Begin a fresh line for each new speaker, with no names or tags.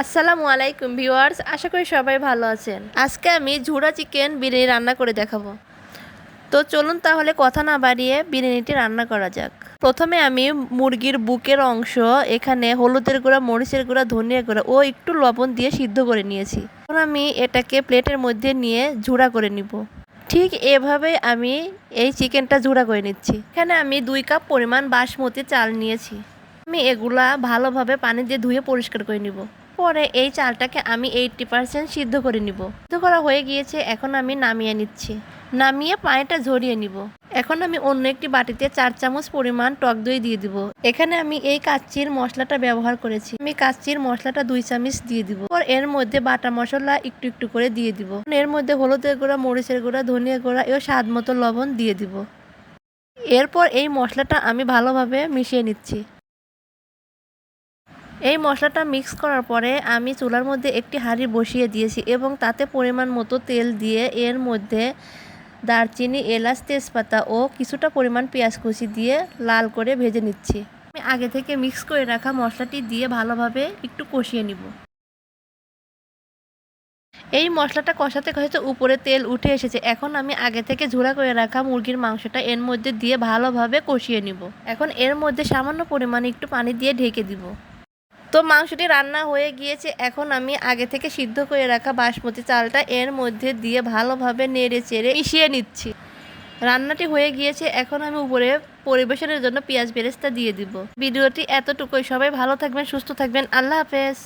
আসসালামু আলাইকুম ভিউয়ার্স, আশা করি সবাই ভালো আছেন। আজকে আমি ঝুড়া চিকেন বিরিয়ানি রান্না করে দেখাবো। তো চলুন তাহলে কথা না বাড়িয়ে বিরিয়ানিটি রান্না করা যাক। প্রথমে আমি মুরগির বুকের অংশ, এখানে হলুদের গুঁড়া, মরিচের গুঁড়া, ধনিয়া গুঁড়া ও একটু লবণ দিয়ে সিদ্ধ করে নিয়েছি। এখন আমি এটাকে প্লেটের মধ্যে নিয়ে ঝুড়া করে নিব। ঠিক এভাবে আমি এই চিকেনটা ঝুড়া করে নিচ্ছি। এখানে আমি দুই কাপ পরিমাণ বাসমতি চাল নিয়েছি। আমি এগুলা ভালোভাবে পানি দিয়ে ধুয়ে পরিষ্কার করে নিব। পরে এই চালটাকে আমি এইটটি পার্সেন্ট সিদ্ধ করে নিব। সিদ্ধ করা হয়ে গিয়েছে, এখন আমি নামিয়ে নিচ্ছি। নামিয়ে পানিটা ঝরিয়ে নিব। এখন আমি অন্য একটি বাটিতে চার চামচ পরিমাণ টক দই দিয়ে দিব। এখানে আমি এই কাচ্চির মশলাটা ব্যবহার করেছি। আমি কাচ্চির মশলাটা দুই চামচ দিয়ে দিব। এর মধ্যে বাটা মশলা একটু একটু করে দিয়ে দিব। এর মধ্যে হলুদের গুঁড়া, মরিচের গুঁড়া, ধনিয়া গুঁড়া ও স্বাদ মতো লবণ দিয়ে দিব। এরপর এই মশলাটা আমি ভালোভাবে মিশিয়ে নিচ্ছি। এই মশলাটা মিক্স করার পরে আমি চুলার মধ্যে একটি হাঁড়ি বসিয়ে দিয়েছি এবং তাতে পরিমাণ মতো তেল দিয়ে এর মধ্যে দারচিনি, এলাচ, তেজপাতা ও কিছুটা পরিমাণ পেঁয়াজ কুচি দিয়ে লাল করে ভেজে নিচ্ছি। আমি আগে থেকে মিক্স করে রাখা মশলাটি দিয়ে ভালোভাবে একটু কষিয়ে নিব। এই মশলাটা কষাতে কষাতে উপরে তেল উঠে এসেছে। এখন আমি আগে থেকে ঝোড়া করে রাখা মুরগির মাংসটা এর মধ্যে দিয়ে ভালোভাবে কষিয়ে নিব। এখন এর মধ্যে সামান্য পরিমাণে একটু পানি দিয়ে ঢেকে দিব। তো মাংসটি রান্না হয়ে গিয়েছে। এখন আমি আগে থেকে সিদ্ধ করে রাখা বাসমতি চালটা এর মধ্যে দিয়ে ভালোভাবে নেড়ে চেড়ে মিশিয়ে নিচ্ছি। রান্নাটি হয়ে গিয়েছে। এখন আমি উপরে পরিবেশনের জন্য পেঁয়াজ বেরেস্তা দিয়ে দিব। ভিডিওটি এতটুকুই। সবাই ভালো থাকবেন, সুস্থ থাকবেন। আল্লাহ হাফেজ।